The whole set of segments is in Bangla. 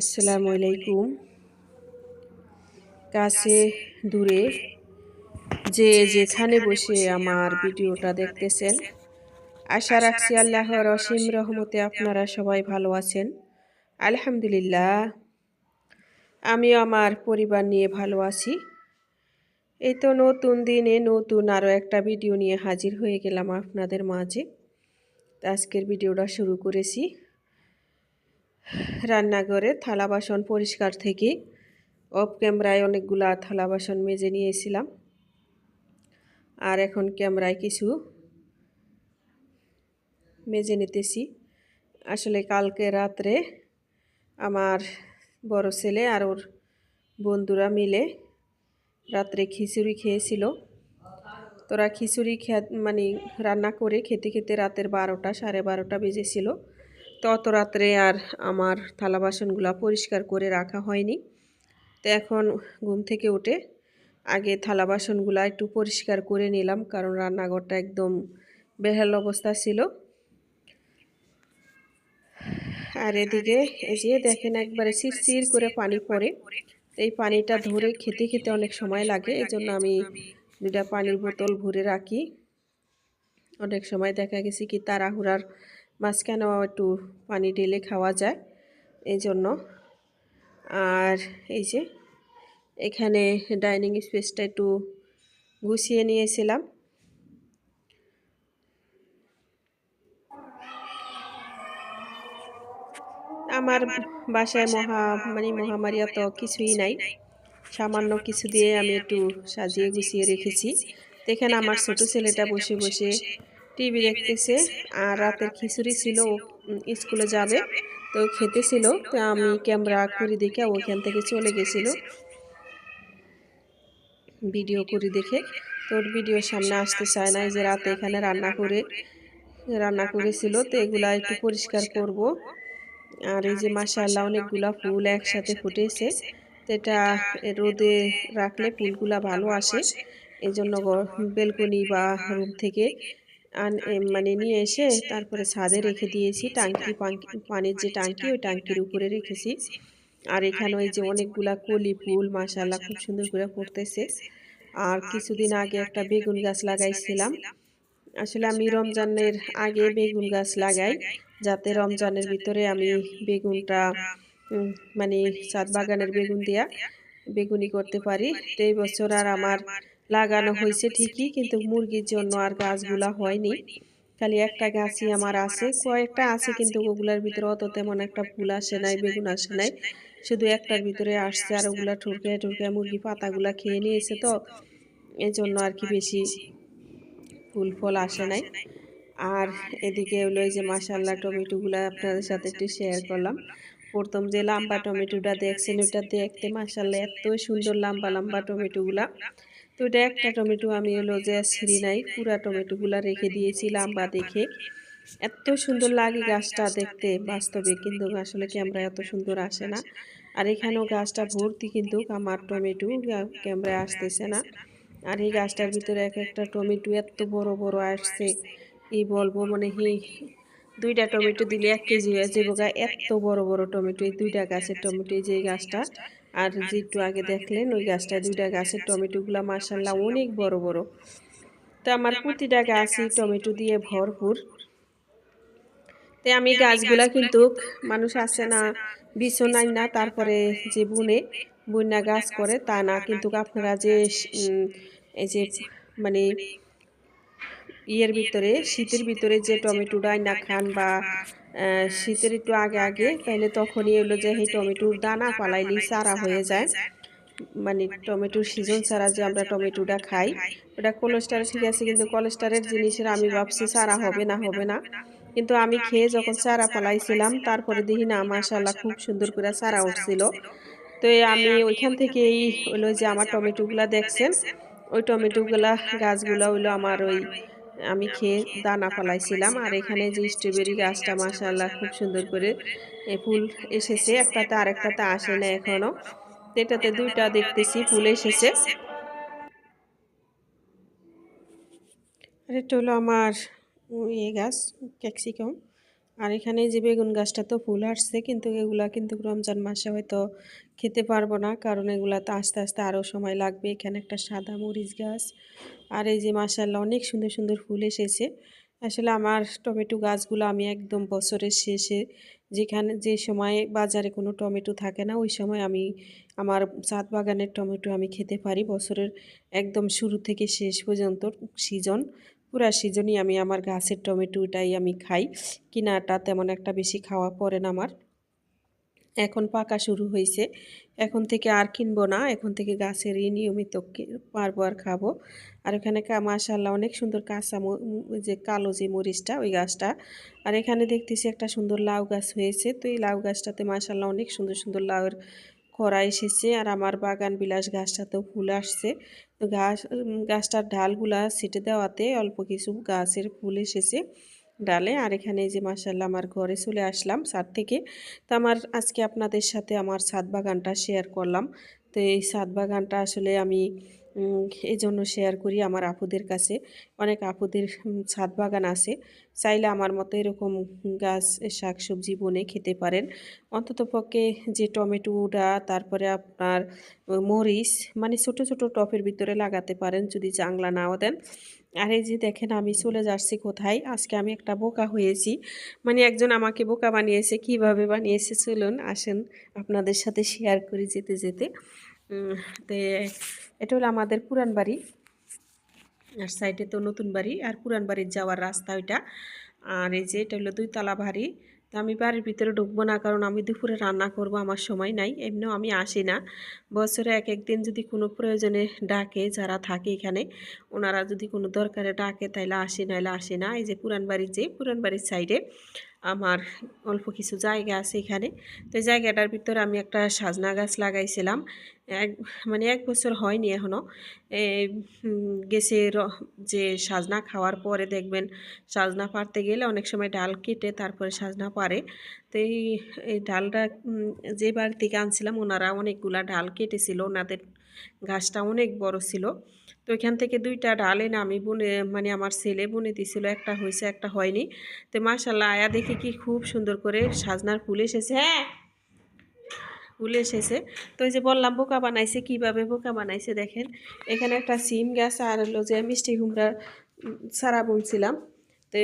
আসসালামু আলাইকুম। কাছে দূরে যে যেখানে বসে আমার ভিডিওটা দেখতেছেন। আশা রাখছি আল্লাহর রসিম রহমতে আপনারা সবাই ভালো আছেন। আলহামদুলিল্লাহ। আমিও আমার পরিবার নিয়ে ভালো আছি। এই তো নতুন দিনে নতুন আরও একটা ভিডিও নিয়ে হাজির হয়ে গেলাম আপনাদের মাঝে। আজকের ভিডিওটা শুরু করেছি। রান্নাঘরে থালা বাসন পরিষ্কার থেকে অফ ক্যামেরায় অনেকগুলা থালা বাসন মেজে নিয়েছিলাম। আর এখন ক্যামেরায় কিছু মেজে নিতেছি। আসলে কালকে রাত্রে আমার বড় ছেলে আর ওর বন্ধুরা মিলে রাত্রে খিচুড়ি খেয়েছিল। তোরা খিচুড়ি খেয়ে মানে রান্না করে খেতে খেতে রাতের বারোটা, সাড়ে বারোটা বেজেছিল। তত রাত্রে আর আমার থালা বাসনগুলো পরিষ্কার করে রাখা হয়নি। তো এখন ঘুম থেকে উঠে আগে থালা বাসনগুলো একটু পরিষ্কার করে নিলাম, কারণ রান্নাঘরটা একদম বেহাল অবস্থা ছিল। আর এদিকে এই যে দেখেন একবারে শিরশির করে পানি পড়ে। এই পানিটা ধরে খেতে খেতে অনেক সময় লাগে এই জন্য আমি দুটা পানির বোতল ভরে রাখি। অনেক সময় দেখা গেছে কি তাড়াহুড়ার মাঝখানেও একটু পানি ঢেলে খাওয়া যায় এই জন্য আর এই যে, এখানে ডাইনিং স্পেসটা একটু গুছিয়ে নিয়েছিলাম। আমার বাসায় মহা মানে মহামারী তো কিছুই নাই। সামান্য কিছু দিয়ে আমি একটু সাজিয়ে গুছিয়ে রেখেছি। এখানে আমার ছোট ছেলেটা বসে বসে টিভি দেখতেছে আর রাতের খিচুড়ি ছিল স্কুলে যাবে। তো খেতে ছিল তো আমি ক্যামেরা করি দেখে ওইখান থেকে চলে গেছিল। ভিডিও করি দেখে। তোর ভিডিওর সামনে আসতে চায় না যে রাতে এখানে রান্না করে, রান্না করেছিল, তো এগুলা একটু পরিষ্কার করব। আর এই যে মাসাল্লাহ অনেকগুলা ফুল একসাথে ফুটেছে। তো এটা রোদে রাখলে ফুলগুলা ভালো আসে। এই জন্য বেলকনি বা রুম থেকে মানে নিয়ে এসে তারপরে ছাদে রেখে দিয়েছি টাঙ্কি পানির যে টাঙ্কি ওই টাঙ্কির উপরে রেখেছি। আর এখানে ওই যে অনেকগুলা কলি ফুল মাসাল্লাহ খুব সুন্দর করে ফুটতেছে আর কিছুদিন আগে একটা বেগুন গাছ লাগাইছিলাম। আসলে আমি রমজানের আগে বেগুন গাছ লাগাই যাতে রমজানের ভিতরে আমি বেগুনটা মানে চাঁদ বাগানের বেগুন দিয়া বেগুনি করতে পারি। তো এই বছর আর আমার লাগানো হয়েছে ঠিকই কিন্তু মুরগির জন্য আর গাছগুলা হয়নি। খালি একটা গাছই আমার আছে কয়েকটা আছে কিন্তু ওগুলার ভিতরে অত তেমন একটা ফুল আসে নাই বেগুন আসে নাই। শুধু একটার ভিতরে আসছে আর ওগুলা ঠুরকে ঠুরকে মুরগি পাতাগুলা খেয়ে নিয়েছে তো এই জন্য আর কি বেশি ফুল ফল আসে নাই। আর এদিকে হলো যে মাসাল্লাহ টমেটোগুলো আপনাদের সাথে একটু শেয়ার করলাম। প্রথম যে লম্বা টমেটোটা দেখছেন ওটা দেখতে মাসাল্লাহ এত সুন্দর লম্বা লম্বা টমেটোগুলা তো এটা একটা টমেটো, আমি হলো যে ছিঁড়ি নাই, পুরা টমেটোগুলা রেখে দিয়েছি লম্বা দেখে। এত সুন্দর লাগে গাছটা দেখতে, বাস্তবে কিন্তু আসলে ক্যামেরা এত সুন্দর আসে না। আর এখানেও গাছটা ভর্তি কিন্তু, আমার টমেটো ক্যামেরায় আসতেছে না। আর এই গাছটার ভিতরে এক একটা টমেটো এত বড় বড় আসছে, এই বলব মানে হি দুইটা টমেটো দিলে এক কেজি হয়ে যাব এত বড় বড় টমেটো, এই দুইটা গাছের টমেটো যে গাছটা। আর যে একটু আগে দেখলেন, ওই গাছটা, দুইটা গাছের টমেটোগুলা মার্শাল্লাহ অনেক বড় বড়। তো আমার প্রতিটা গাছই টমেটো দিয়ে ভরপুর। তাই আমি গাছগুলা কিন্তু মানুষ আসে না বিছনাই না, তারপরে যে বুনে বন্যা গাছ করে, তা না। কিন্তু আপনারা যে এই যে মানে ইয়ের ভিতরে, শীতের ভিতরে যে টমেটোটা না খান বা শীতের একটু আগে আগে তাহলে তখনই হলো যে এই টমেটোর দানা পালাইলি সারা হয়ে যায়। মানে টমেটোর সিজন ছাড়া যে আমরা টমেটোটা খাই, ওটা কোলেস্টার ঠিক আছে, কিন্তু কোলেস্টারের জিনিসের আমি ভাবছি সারা হবে না হবে না। কিন্তু আমি খেয়ে যখন চারা পালাইছিলাম, তারপরে দেখি না মাশাল্লাহ খুব সুন্দর করে চারা উঠছিল। তো আমি ওইখান থেকে এই হলো যে আমার টমেটোগুলা দেখছেন, ওই টমেটোগুলা গাছগুলো হইল আমার ওই আমি খেয়ে দানা ফলাইছিলাম। আর এখানে যে স্ট্রবেরি গাছটা মাসাল্লাহ খুব সুন্দর করে ফুল এসেছে। একটাতে আরেকটাতে আসে না এখনও এটাতে দুইটা দেখতেছি ফুল এসেছে। আর এটা হলো আমার ইয়ে গাছ ক্যাক্সিকাম আর এখানে যে বেগুন গাছটা তো ফুল আসছে কিন্তু এগুলা কিন্তু রমজান মাসে হয়তো খেতে পারব না কারণ এগুলা তো আস্তে আস্তে আরও সময় লাগবে। এখানে একটা সাদা মরিচ গাছ আর এই যে মাসাল্লাহ অনেক সুন্দর সুন্দর ফুল এসেছে। আসলে আমার টমেটো গাছগুলো আমি একদম বছরের শেষে যেখানে যে সময় বাজারে কোনো টমেটো থাকে না, ওই সময় আমি আমার ছাদ বাগানের টমেটো আমি খেতে পারি। বছরের একদম শুরু থেকে শেষ পর্যন্ত সিজন, পুরা সিজনই আমি আমার গাছের টমেটোটাই আমি খাই। কিনাটা তেমন একটা বেশি খাওয়া পড়ে না আমার। এখন পাকা শুরু হয়েছে। এখন থেকে আর কিনবো না, এখন থেকে গাছেরই নিয়মিত পারব আর খাব। আর এখানে মাশাল্লাহ অনেক সুন্দর কাঁচা যে কালো যে মরিচটা, ওই গাছটা। আর এখানে দেখতেছি একটা সুন্দর লাউ গাছ হয়েছে। তো এই লাউ গাছটাতে মাশাল্লাহ অনেক সুন্দর সুন্দর লাউয়ের খরা এসেছে। আর আমার বাগান বিলাস গাছটাতেও ফুল আসছে। তো গাছ গাছটার ঢালগুলা ছিটে দেওয়াতে অল্প কিছু গাছের ফুল এসেছে। ডালে। আর এখানে যে মাসাল্লাহ আমার ঘরে চলে আসলাম ছাদ থেকে। তো আমার আজকে আপনাদের সাথে আমার ছাদ বাগানটা শেয়ার করলাম। তো এই ছাদ বাগানটা আসলে আমি এই জন্য শেয়ার করি আমার আপুদের কাছে। অনেক আপুদের ছাদ বাগান আছে। চাইলে আমার মতো এরকম গাছ শাক সবজি বনে খেতে পারেন। অন্তত পক্ষে যে টমেটোটা, তারপরে আপনার মরিচ মানে ছোট ছোট টপের ভিতরে লাগাতে পারেন যদি জাংলা নাও দেন। আর এই যে দেখেন, আমি চলে যাচ্ছি কোথায়? আজকে আমি একটা বোকা হয়েছি। মানে একজন আমাকে বোকা বানিয়েছে, কীভাবে বানিয়েছে চলুন আসেন আপনাদের সাথে শেয়ার করি যেতে যেতে। এটা হলো আমাদের পুরান বাড়ি। আর সাইডে তো নতুন বাড়ি, আর পুরান বাড়ির যাওয়ার রাস্তা ওইটা। আর এই যে এটা হলো দুইতলা বাড়ি। তো আমি বাড়ির ভিতরে ঢুকবো না, কারণ আমি দুপুরে রান্না করব, আমার সময় নাই। এমনিও আমি আসি না। বছরে এক একদিন যদি কোনো প্রয়োজনে ডাকে, যারা থাকে এখানে, ওনারা যদি কোনো দরকারে ডাকে, তাইলে আসি, নাইলে আসি না। এই যে পুরান বাড়ির যে পুরান বাড়ির সাইডে আমার অল্প কিছু জায়গা আছে এখানে। তো এই জায়গাটার ভিতরে আমি একটা সাজনা গাছ লাগাইছিলাম। এক মানে এক বছর হয়নি এখনও গেছে যে সাজনা খাওয়ার পরে দেখবেন সাজনা পারতে গেলে অনেক সময় ডাল কেটে তারপরে সাজনা পারে তো এই এই ডালটা যে বাড়ি থেকে আনছিলাম ওনারা অনেকগুলা ডাল কেটেছিল। ওনাদের গাছটা অনেক বড় ছিল। তো এখান থেকে দুইটা ডাল এনে আমি বুনে মানে আমার ছেলে বুনে দিছিল, একটা হয়েছে, একটা হয়নি। তো মাশাল্লাহ আয়া দেখি কি খুব সুন্দর করে সাজনার ফুল এসেছে হ্যাঁ? ফুল এসেছে। তো এই যে বললাম, বোকা বানাইছে, কীভাবে বোকা বানাইছে দেখেন। এখানে একটা সিম গাছ আর হলো যে মিষ্টি কুমড়া সারা বুনছিলাম। তো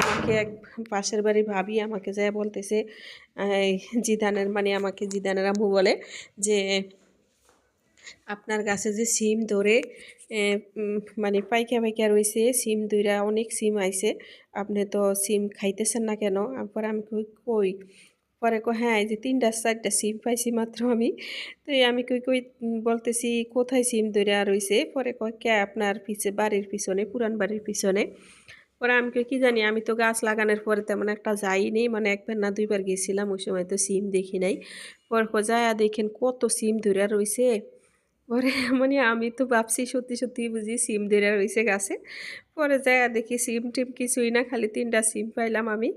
আমাকে এক পাশের বাড়ি ভাবি আমাকে যায় বলতেছে জিদানের মানে আমাকে জিদানের আম্মু বলে যে, আপনার গাছে যে সিম ধরে মানে পাইকা পাইকা রয়েছে সিম দুইরা অনেক সিম আইছে আপনি তো সিম খাইতেছেন না কেন? পরে আমি কই কই? পরে কো হ্যাঁ যে তিনটা, চারটা সিম পাইছি মাত্র আমি। তো আমি কই কই বলতেছি, কোথায় সিম ধরে রয়েছে পরে কয়, কে আপনার পিছে, বাড়ির পিছনে, পুরান বাড়ির পিছনে। পরে আমি কি জানি, আমি তো গাছ লাগানোর পরে তেমন একটা যাইনি। মানে একবার না দুইবার গেছিলাম, ওই সময় তো সিম দেখি নাই। পরে যায় দেখেন কত সিম ধরে রয়েছে পরে মানে আমি তো ভাবছি সত্যি সত্যি বুঝি সিম ধরে রয়েছে গাছে। পরে যায় দেখি সিম টিম কিছুই না, খালি তিনটা সিম পাইলাম আমি।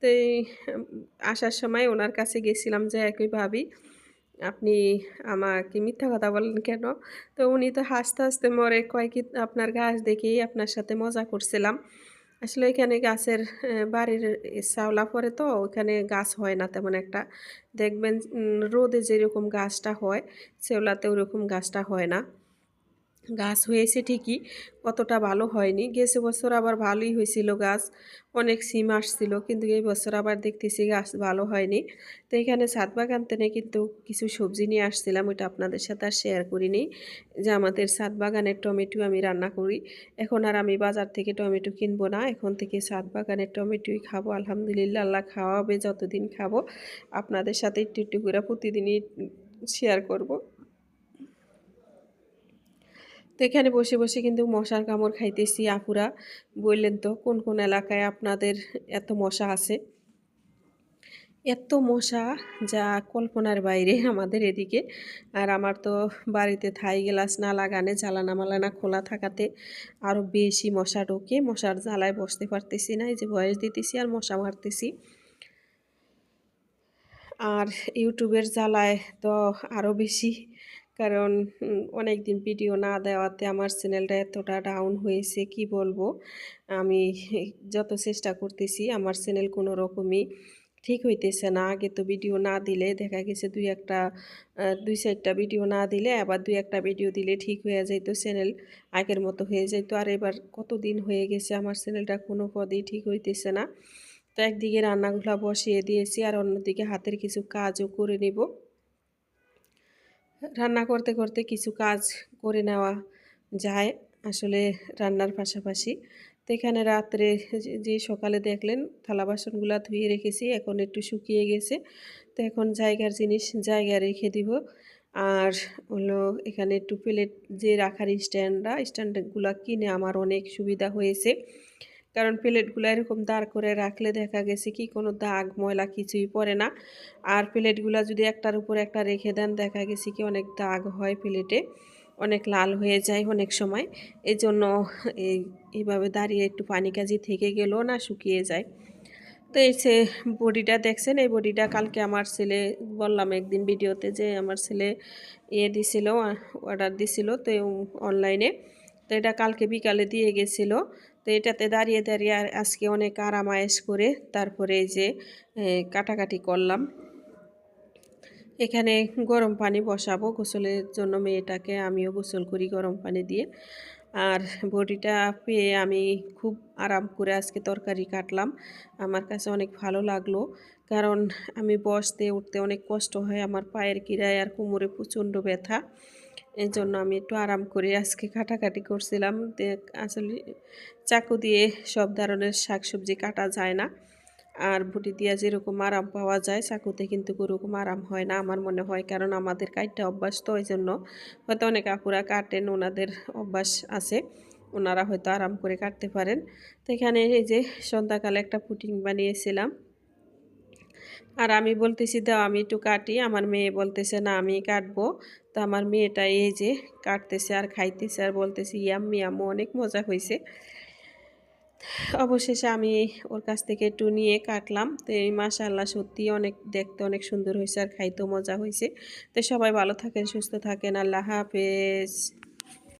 তো আসার সময় ওনার কাছে গেছিলাম যে একই ভাবি, আপনি আমাকে মিথ্যা কথা বলেন কেন? তো উনি তো হাসতে হাসতে মরে কয় কি, আপনার গাছ দেখেই আপনার সাথে মজা করছিলাম। আসলে এখানে গাছের বাড়ির চাওলা পরে তো ওখানে গাছ হয় না তেমন একটা। দেখবেন রোদে যেরকম গাছটা হয় সেওলাতে ওরকম গাছটা হয় না। গাছ হয়েছে ঠিকই কতটা ভালো হয়নি। গেছে বছর আবার ভালোই হয়েছিল গাছ, অনেক সিম আসছিল, কিন্তু এই বছর আবার দেখতেছি গাছ ভালো হয়নি। তো এখানে ছাদ বাগান থেকে কিন্তু কিছু সবজি নিয়ে আসছিলাম, ওইটা আপনাদের সাথে আর শেয়ার করিনি। যে আমাদের ছাদ বাগানের টমেটো আমি রান্না করি, এখন আর আমি বাজার থেকে টমেটো কিনবো না, এখন থেকে ছাদ বাগানের টমেটোই খাব, আলহামদুলিল্লাহ আল্লাহ খাওয়াবে, যতদিন খাব, আপনাদের সাথে একটু একটু করে প্রতিদিনই শেয়ার করব। তো এখানে বসে বসে কিন্তু মশার কামড় খাইতেছি। আপুরা বললেন তো, কোন কোন এলাকায় আপনাদের এত মশা আছে? এত মশা যা কল্পনার বাইরে আমাদের এদিকে। আর আমার তো বাড়িতে থাই গ্লাস না লাগানে জ্বালানা মালানা খোলা থাকাতে আরও বেশি মশা ঢোকে। মশার জ্বালায় বসতে পারতেছি না, এই যে বয়স দিতেছি আর মশা মারতেছি। আর ইউটিউবের জ্বালায় তো আরও বেশি কারণ অনেক দিন ভিডিও না দেওয়াতে আমার চ্যানেলটা এতটা ডাউন হয়েছে, কি বলব? আমি যত চেষ্টা করতেছি, আমার চ্যানেল কোনো রকমই ঠিক হইতেছে না। আগে তো ভিডিও না দিলে, দেখা গেছে দুই একটা দুই চারটা ভিডিও না দিলে, আবার দুই একটা ভিডিও দিলে ঠিক হয়ে যাইতো, চ্যানেল আগের মতো হয়ে যাইতো। আর এবার কতদিন হয়ে গেছে, আমার চ্যানেলটা কোনো পদেই ঠিক হইতেছে না। তো একদিকে রান্নাগুলা বসিয়ে দিয়েছি, আর অন্যদিকে হাতের কিছু কাজও করে নিব। রান্না করতে করতে কিছু কাজ করে নেওয়া যায় আসলে রান্নার পাশাপাশি। তো এখানে রাত্রে যে- সকালে দেখলেন থালা বাসনগুলা ধুয়ে রেখেছি, এখন একটু শুকিয়ে গেছে। তো এখন জায়গার জিনিস জায়গায় রেখে দিব। আর হলো এখানে একটু প্লেট যে রাখার স্ট্যান্ডরা, স্ট্যান্ডগুলো কিনে আমার অনেক সুবিধা হয়েছে। কারণ প্লেটগুলো এরকম দাঁড় করে রাখলে দেখা গেছে কি, কোনো দাগ, ময়লা কিছুই পড়ে না। আর প্লেটগুলো যদি একটার উপর একটা রেখে দেন, দেখা গেছে কি অনেক দাগ হয় প্লেটে, অনেক লাল হয়ে যায় অনেক সময়। এই জন্য এই এইভাবে দাঁড়িয়ে একটু পানি কাজি থেকে গেলেও না শুকিয়ে যায়। তো এই সে বডিটা দেখছেন, এই বডিটা কালকে আমার ছেলে, বললাম একদিন ভিডিওতে যে আমার ছেলে ইয়ে দিছিল, অর্ডার দিছিল তো অনলাইনে। তো এটা কালকে বিকালে দিয়ে গেছিল। তো এটাতে দাঁড়িয়ে দাঁড়িয়ে আর আজকে অনেক আরাম আয়েস করে তারপরে এই যে কাটাকাটি করলাম। এখানে গরম পানি বসাবো, গোসলের জন্য মেয়েটাকে আমিও গোসল করি গরম পানি দিয়ে। আর বডিটা পেয়ে আমি খুব আরাম করে আজকে তরকারি কাটলাম। আমার কাছে অনেক ভালো লাগল। কারণ আমি বসতে, উঠতে অনেক কষ্ট হয়। আমার পায়ের কিরায় আর কোমরে প্রচণ্ড ব্যথা। এই জন্য আমি একটু আরাম করে আজকে কাটাকাটি করছিলাম। আসলে চাকু দিয়ে সব ধরনের শাকসবজি কাটা যায় না। আর বটি দিয়া যেরকম আরাম পাওয়া যায়, চাকুতে কিন্তু ওরকম আরাম হয় না আমার মনে হয়। কারণ আমাদের কাটটা অভ্যাস তো ওই জন্য হয়তো অনেক আপুরা কাটেন, ওনাদের অভ্যাস আছে। ওনারা হয়তো আরাম করে কাটতে পারেন। তো এখানে এই যে সন্ধ্যাকালে একটা পুটিং বানিয়েছিলাম। আর আমি বলতেছি, দাও, আমি একটু কাটি। আমার মেয়ে বলতেছে, না, আমি কাটবো। তো আমার মেয়েটা এই যে কাটতেছে আর খাইতেছে আর বলতেছে, ইয়াম্মি আম্মু, অনেক মজা হয়েছে অবশেষে আমি ওর কাছ থেকে একটু নিয়ে কাটলাম। তো এই মাশাল্লাহ সত্যি অনেক, দেখতে অনেক সুন্দর হয়েছে আর খাইতেও মজা হয়েছে তো সবাই ভালো থাকেন, সুস্থ থাকেন। আল্লাহ হাফেজ।